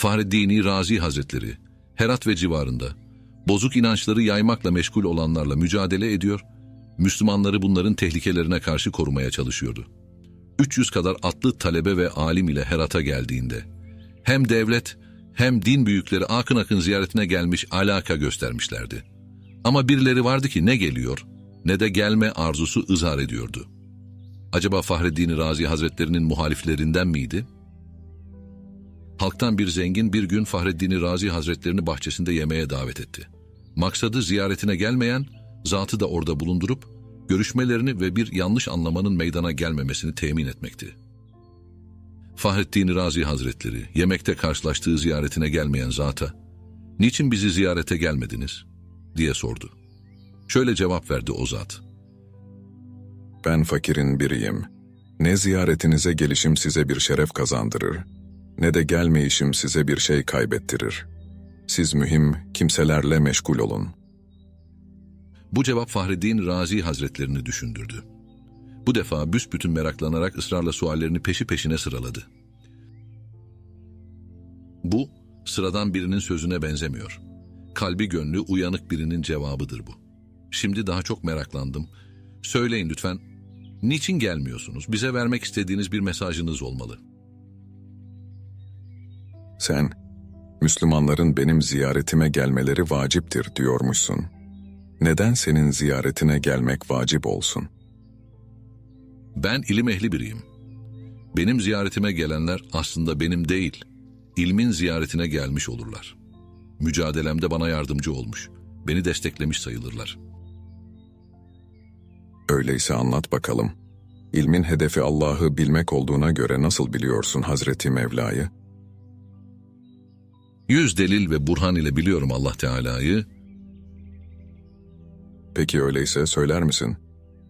Fahreddini Razi Hazretleri, Herat ve civarında, bozuk inançları yaymakla meşgul olanlarla mücadele ediyor, Müslümanları bunların tehlikelerine karşı korumaya çalışıyordu. 300 kadar atlı talebe ve alim ile Herat'a geldiğinde, hem devlet hem din büyükleri akın akın ziyaretine gelmiş alaka göstermişlerdi. Ama birileri vardı ki ne geliyor ne de gelme arzusu ızhar ediyordu. Acaba Fahreddin Razi Hazretlerinin muhaliflerinden miydi? Halktan bir zengin bir gün Fahreddin Razi Hazretlerini bahçesinde yemeğe davet etti. Maksadı ziyaretine gelmeyen, zatı da orada bulundurup, görüşmelerini ve bir yanlış anlamanın meydana gelmemesini temin etmekti. Fahrettin Razi Hazretleri yemekte karşılaştığı ziyaretine gelmeyen zata, ''Niçin bizi ziyarete gelmediniz?'' diye sordu. Şöyle cevap verdi o zat. Ben fakirin biriyim. Ne ziyaretinize gelişim size bir şeref kazandırır, ne de gelmeyişim size bir şey kaybettirir. Siz mühim kimselerle meşgul olun. Bu cevap Fahreddin Razi Hazretlerini düşündürdü. Bu defa büsbütün meraklanarak ısrarla suallerini peşi peşine sıraladı. Bu, sıradan birinin sözüne benzemiyor. Kalbi gönlü uyanık birinin cevabıdır bu. Şimdi daha çok meraklandım. Söyleyin lütfen, niçin gelmiyorsunuz? Bize vermek istediğiniz bir mesajınız olmalı. Sen, Müslümanların benim ziyaretime gelmeleri vaciptir diyormuşsun. Neden senin ziyaretine gelmek vacip olsun? Ben ilim ehli biriyim. Benim ziyaretime gelenler aslında benim değil, ilmin ziyaretine gelmiş olurlar. Mücadelemde bana yardımcı olmuş, beni desteklemiş sayılırlar. Öyleyse anlat bakalım. İlmin hedefi Allah'ı bilmek olduğuna göre nasıl biliyorsun Hazreti Mevla'yı? Yüz delil ve burhan ile biliyorum Allah Teala'yı, Peki öyleyse söyler misin?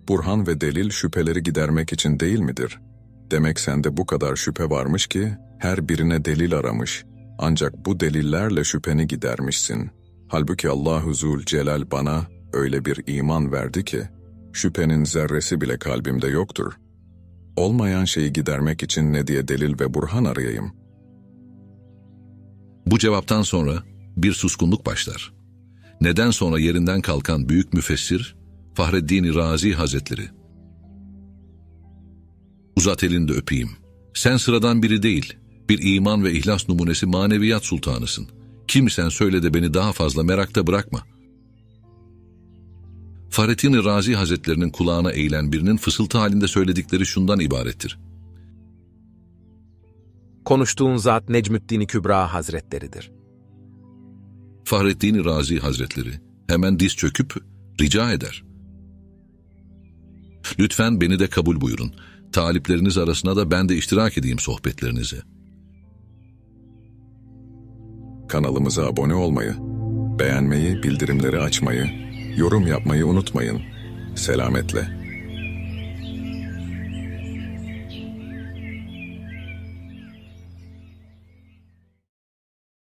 Burhan ve delil şüpheleri gidermek için değil midir? Demek sende bu kadar şüphe varmış ki her birine delil aramış. Ancak bu delillerle şüpheni gidermişsin. Halbuki Allahu Zülcelal bana öyle bir iman verdi ki şüphenin zerresi bile kalbimde yoktur. Olmayan şeyi gidermek için ne diye delil ve burhan arayayım? Bu cevaptan sonra bir suskunluk başlar. Neden sonra yerinden kalkan büyük müfessir Fahreddin Razi Hazretleri. Uzat elinde öpeyim. Sen sıradan biri değil, bir iman ve ihlas numunesi maneviyat sultanısın. Kimsen söyle de beni daha fazla merakta bırakma. Fahrettin Razi Hazretlerinin kulağına eğilen birinin fısıltı halinde söyledikleri şundan ibarettir. Konuştuğun zat Necmüddin Kübra Hazretleridir. Fahrettin Razi Hazretleri hemen diz çöküp rica eder. Lütfen beni de kabul buyurun. Talipleriniz arasına da ben de iştirak edeyim sohbetlerinize. Kanalımıza abone olmayı, beğenmeyi, bildirimleri açmayı, yorum yapmayı unutmayın. Selametle.